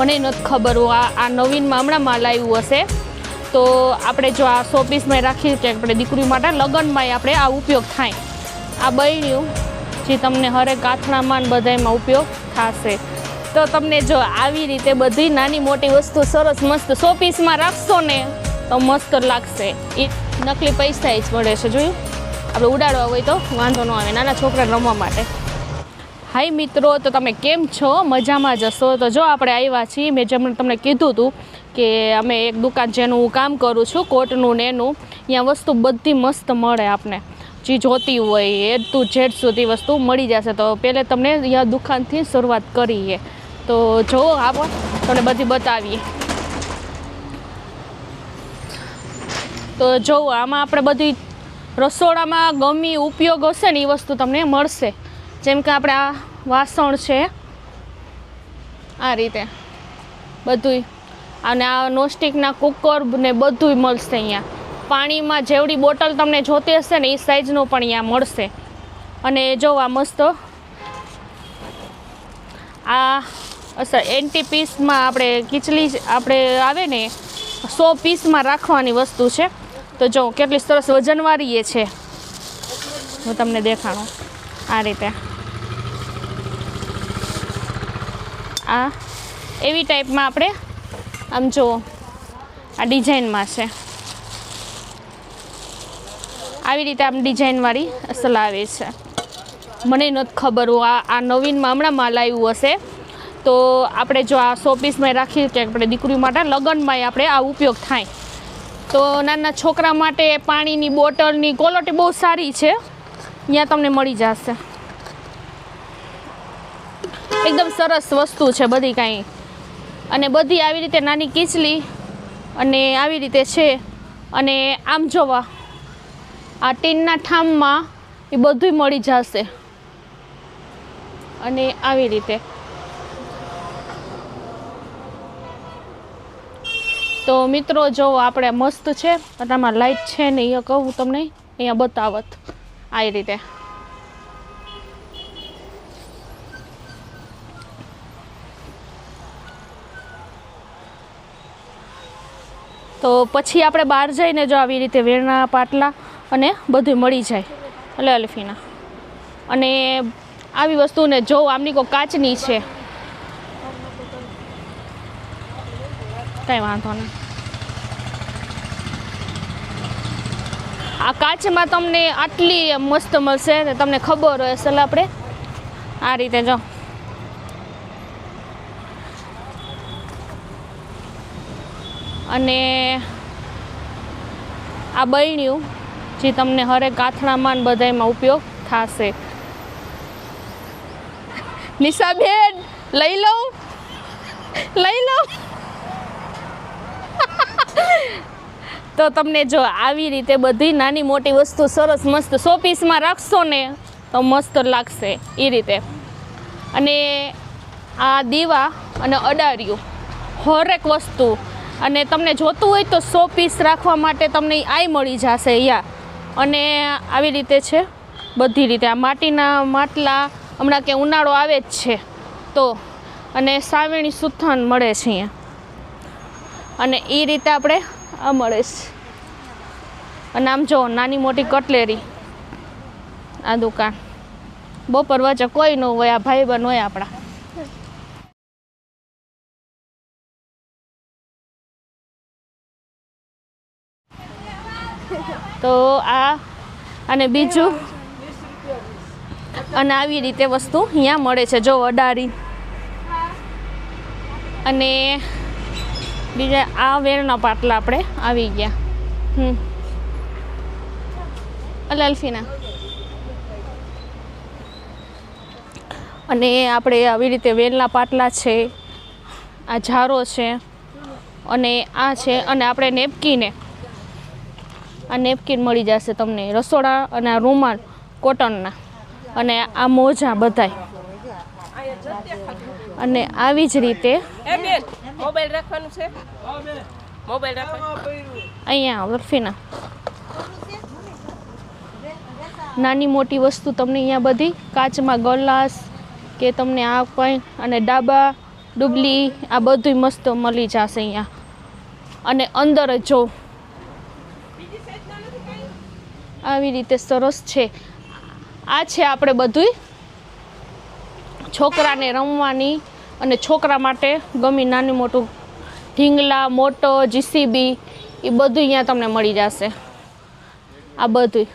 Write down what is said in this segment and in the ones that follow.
મને નથી ખબર આ આ નવીનમાં હમણાં માલ આવ્યું હશે. તો આપણે જો આ શોપીસમાં રાખીએ છીએ આપણે દીકરી માટે લગ્નમાંય આપણે આ ઉપયોગ થાય. આ બન્યું, જે તમને હરેક ગાંથણામાં ને બધાયમાં ઉપયોગ થશે. તો તમને જો આવી રીતે બધી નાની મોટી વસ્તુ સરસ મસ્ત શોપીસમાં રાખશો ને, તો મસ્ત લાગશે. એ નકલી પૈસા જ મળે છે, જોયું? આપણે ઉડાડવા હોય તો વાંધો ન આવે, નાના છોકરાને રમવા માટે. હાય મિત્રો, તો તમે કેમ છો? મજામાં જશો તો જો આપણે આવ્યા છીએ, મેં જેમ તમને કીધું હતું કે અમે એક દુકાન જેનું હું કામ કરું છું, કોટનું ને એનું. અહીંયા વસ્તુ બધી મસ્ત મળે આપને. જે જોતી હોય, એ ટુ ઝેડ સુધી વસ્તુ મળી જશે. તો પહેલે તમને અહીંયા દુકાનથી શરૂઆત કરીએ. તો જો આપો તમને બધી બતાવીએ. તો જો, આમાં આપણે બધી રસોડામાં ગમી ઉપયોગ હશે ને એ વસ્તુ તમને મળશે. જેમ કે આપણે આ વાસણ છે. આ રીતે. બધુંય. અને આ નોસ્ટિકના કુકર ને બધુંય મળશે અહીંયા. પાણીમાં જેવડી બોટલ તમને જોતી હશે ને એ સાઈઝનું પણ અહીંયા મળશે. અને જોવા મસ્ત. આ અસર એન્ટી પીસમાં આપણે કિચલી આપણે આવે ને, સો પીસમાં રાખવાની વસ્તુ છે. તો જો કેટલી સરસ વજનવાળી એ છે. હું તમને દેખાણું આ રીતે. આ એવી ટાઈપમાં આપણે આમ જો આ ડિઝાઇનમાં છે. આવી રીતે આમ ડિઝાઇનવાળી અસલ આવે છે. મને નથી ખબર આ આ નવીનમાં હમણાં માલ આવ્યું હશે. તો આપણે જો આ શોપીસમાં રાખીએ કે આપણે દીકરી માટે લગ્નમાંય આપણે આ ઉપયોગ થાય. તો નાના છોકરા માટે પાણીની બોટલની ક્વોલિટી બહુ સારી છે. ત્યાં તમને મળી જશે. એકદમ સરસ વસ્તુ છે બધી કાંઈ. અને બધી આવી રીતે નાની કીચલી અને આવી રીતે છે. અને આમ જોવા, આ ટીનના ઠામમાં એ બધું મળી જશે. અને આવી રીતે. તો મિત્રો, જો આપણે મસ્ત છે આમાં લાઈટ છે ને, એ કહું તમને, અહીંયા બતાવત. આવી રીતે. તો પછી આપણે બહાર જઈને જો આવી રીતે વેરણા પાટલા અને બધું મળી જાય. એટલે અલ્ફીના. અને આવી વસ્તુને જો આમની કોઈ કાચની છે. કંઈ વાંધો નહીં. આ કાચમાં તમને આટલી મસ્ત મળશે તમને ખબર હોય એટલે આપણે. આ રીતે જો. અને આ બહેણ્યું જે તમને હરેક ને બધાયમાં ઉપયોગ થશે. નિશાબેન, લઈ લઉં? લઈ લઉં? તો તમને જો આવી રીતે બધી નાની મોટી વસ્તુ સરસ મસ્ત સો પીસમાં રાખશો ને, તો મસ્ત લાગશે એ રીતે. અને આ દીવા અને અડારિયું હરેક વસ્તુ અને તમને જોતું હોય તો સો પીસ રાખવા માટે તમને આઈ મળી જશે અહીંયા અને આવી રીતે છે, બધી રીતે. આ માટીના માટલા, હમણાં કે ઉનાળો આવે જ છે. તો, અને સાવેણી સુથાન મળે છે અહીંયા. અને એ રીતે આપણે આ મળે છે. અને આમ જો, નાની મોટી કટલેરી. આ દુકાન. બપોર વચ્ચે કોઈ ન હોય, આ ભાઈ બન હોય આપણા. તો આ અને બીજું? અને આવી રીતે વસ્તુ અહીંયા મળે છે. જો અડારી અને બીજા આ વેરના પાટલા આપણે આવી ગયા. હમ. અલ અલ્ફીના. અને આપણે આવી રીતે વેલના પાટલા છે આ ઝારો છે અને આ છે અને આપણે નેપકીને. આ નેપકીન મળી જશે તમને રસોડા અને આ રૂમાલ કોટનના. અને આ મોજા બધાય. અને આવી જ રીતે મોબાઈલ રાખવાનું છે? મોબાઈલ અહીંયા બરફીના. નાની મોટી વસ્તુ તમને અહીંયા બધી કાચમાં ગલાસ કે તમને આ કંઈ અને ડાબા ડુબલી આ બધું મસ્ત મળી જશે અહીંયા. અને અંદર જ જો આવી રીતે સરસ છે. આ છે આપણે બધુંય છોકરાને રમવાની અને છોકરા માટે ગમી નાનું મોટું ઢીંગલા મોટો જીસીબી એ બધું અહીંયા તમને મળી જશે. આ બધું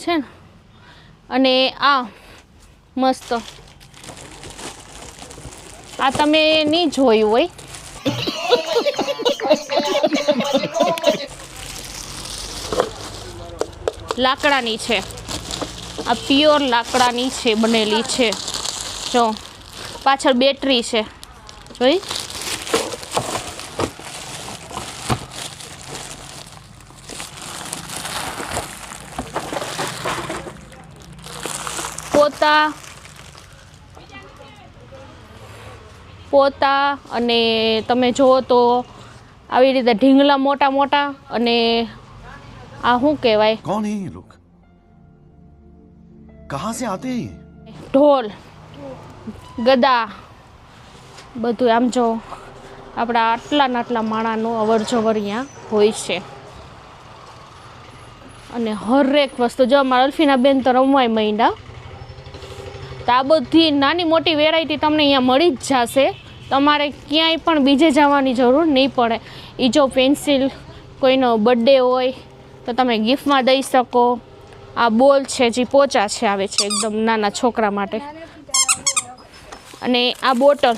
છે ને અને આ મસ્ત. આ તમે નહીં જોયું હોય. લાકડાની છે. આ પ્યોર લાકડાની છે, બનેલી છે. જો, પાછળ બેટરી છે. જોઈ? પોતા પોતા અને તમે જુઓ તો આવી રીતે ઢીંગલા મોટા મોટા અને આ શું કહેવાય कौन है ये लोग कहां से आते हैं ये? ઢોલ ગદા બધું આમ જો આપણા આટલા ને આટલા માણાનું અવર જવર અહીંયા હોય છે અને હરેક વસ્તુ જો અમારા અલ્ફીના બેન તો રમવાય માંડ્યા તો આ બધી નાની મોટી વેરાયટી તમને અહીંયા મળી જ જશે તમારે ક્યાંય પણ બીજે જવાની જરૂર નહીં પડે એ જો પેન્સિલ કોઈનો બર્થડે હોય તો તમે ગિફ્ટમાં દઈ શકો. આ બોલ છે જે પોચા છે આવે છે એકદમ નાના છોકરા માટે. અને આ બોટલ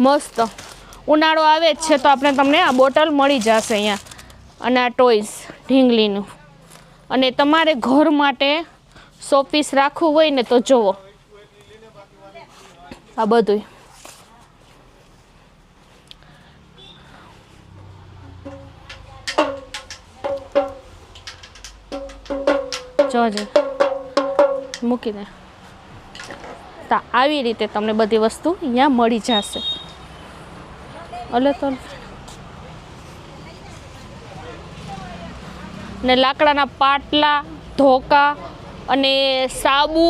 મસ્ત. ઉનાળો આવે જ છે તો આપણે તમને આ બોટલ મળી જશે અહીંયા. અને આ ટોયઝ ઢીંગલીનું. અને તમારે ઘર માટે શોપીસ રાખવું હોય ને તો જુઓ. આ બધું જોજે મૂકી દે. તો, આવી રીતે તમને બધી વસ્તુ અહીંયા મળી જશે. એટલે તો ને લાકડાના પાટલા, ધોકા અને સાબુ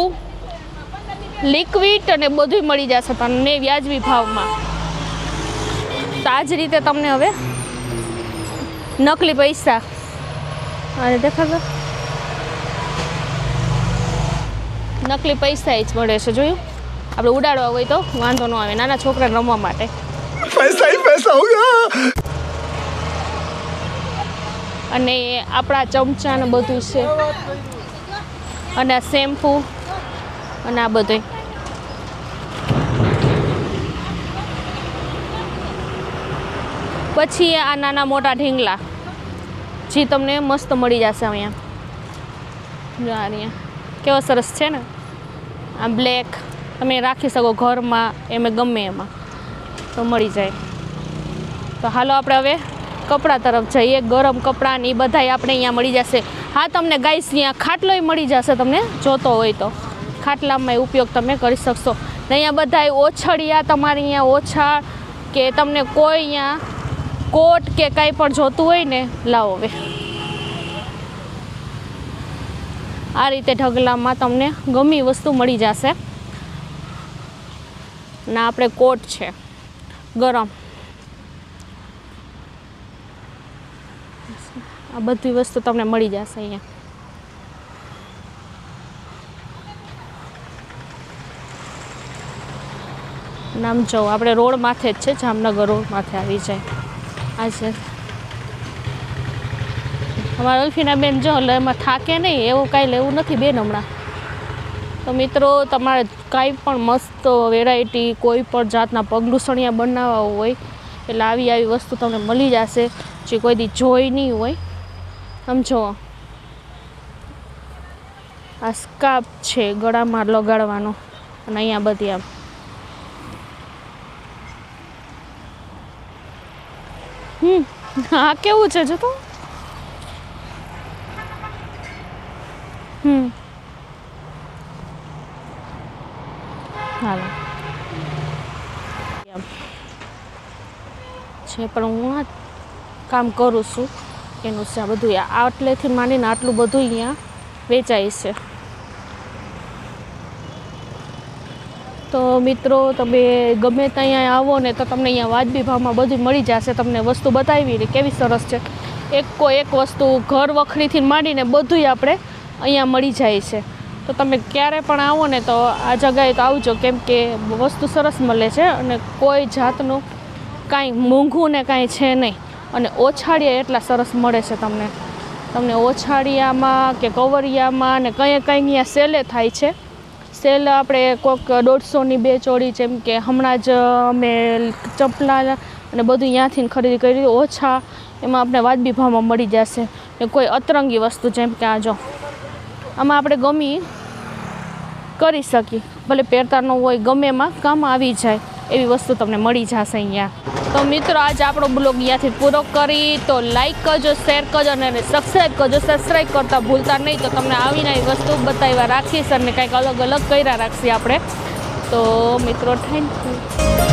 લિક્વિડ અને બધું મળી જશે તમને વ્યાજબી ભાવમાં. તો આ જ રીતે તમને હવે નકલી પૈસા. અને દેખાતો નકલી પૈસા જ મળે છે જોયું? આપણે ઉડાડવા હોય તો વાંધો ન આવે નાના છોકરાને રમવા માટે. અને આપણા ચમચા ને બધું છે. અને આ શેમ્પૂ અને આ બધું. પછી આ નાના મોટા ઢીંગલા. જે તમને મસ્ત મળી જશે અહીંયા. અહીંયા કેવો સરસ છે ને? આ બ્લેક તમે રાખી શકો ઘરમાં, એમે ગમે એમાં. તો મળી જાય. તો હાલો આપણે હવે કપડાં તરફ જઈએ. ગરમ કપડાં ને એ બધાય આપણે અહીંયા મળી જશે. હા, તમને ગાઈસ અહીંયા ખાટલોય મળી જશે તમને જોતો હોય તો. ખાટલામાં ઉપયોગ તમે કરી શકશો. ને અહીંયા બધાય ઓછળિયા તમારે અહીંયા ઓછા કે તમને કોઈ અહીંયા કોટ કે કાંઈ પણ જોતું હોય ને, લાવો હવે. આ રીતે ઢગલામાં તમને ગમી વસ્તુ મળી જશે. ના આપણે કોટ છે. ગરમ. આ બધી વસ્તુ તમને મળી જશે અહીંયા. નામ જો આપણે રોડ માથે જ છે, જામનગર રોડ માથે આવી જાય. આ છે. અમારા અલ્ફીના બેન જો એમાં થાકે નહીં, એવું કાંઈ લેવું નથી બેન હમણાં. તો મિત્રો, તમારે કાંઈ પણ મસ્ત વેરાયટી કોઈ પણ જાતના પગલુસણિયા બનાવવા હોય, એટલે આવી આવી વસ્તુ તમને મળી જશે, જે કોઈ દી જોઈ નહીં હોય. સમજો? આ સ્કાપ છે ગળામાં લગાડવાનો, અને અહીંયા બધી આમ. હમ હા કેવું છે જો તો હમ હાલો એમ. છે, પણ હું કામ કરું છું. એનું છે આ બધું. આટલેથી માંડીને આટલું બધું અહીંયા વેચાય છે. તો મિત્રો, તમે ગમે ત્યાં આવો ને તો તમને અહીંયા વાજબી ભાવમાં બધું મળી જશે. તમને વસ્તુ બતાવી ને કેવી સરસ છે. એક કોઈ એક વસ્તુ ઘર વખરીથી માંડીને બધુંય આપણે અહીંયા મળી જાય છે. તો તમે ક્યારે પણ આવો ને તો આ જગાએ તો આવજો. કેમ કે વસ્તુ સરસ મળે છે અને કોઈ જાતનું કાંઈ મોંઘું ને કાંઈ છે નહીં. અને ઓછાળિયા એટલા સરસ મળે છે તમને. તમને ઓછાળિયામાં કે કવરિયામાં ને કંઈ કંઈ અહીંયા સેલે થાય છે. સેલ આપણે કોઈક દોઢસોની બે ચોળી જેમ કે હમણાં જ અમે ચપલા અને બધું ત્યાંથી ખરીદી કરી ઓછા એમાં આપણે વાજબી ભાવમાં મળી જશે. ને કોઈ અતરંગી વસ્તુ જેમ કે આ જો. આમાં આપણે ગમી કરી શકીએ. ભલે પહેરતા ન હોય, ગમે એમાં કામ આવી જાય. એવી વસ્તુ તમને મળી જશે અહીંયા. તો મિત્રો, આજે આપણો બ્લોગ અહીંયાથી પૂરો કરી. તો લાઈક કરજો શેર કરજો અને સબસ્ક્રાઈબ કરજો. સબસ્ક્રાઈબ કરતા ભૂલતા નહીં તો તમને આવીને આવી વસ્તુ બતાવ્યા રાખીશ અને કંઈક અલગ અલગ કર્યા રાખીએ આપણે. તો મિત્રો થેન્ક યુ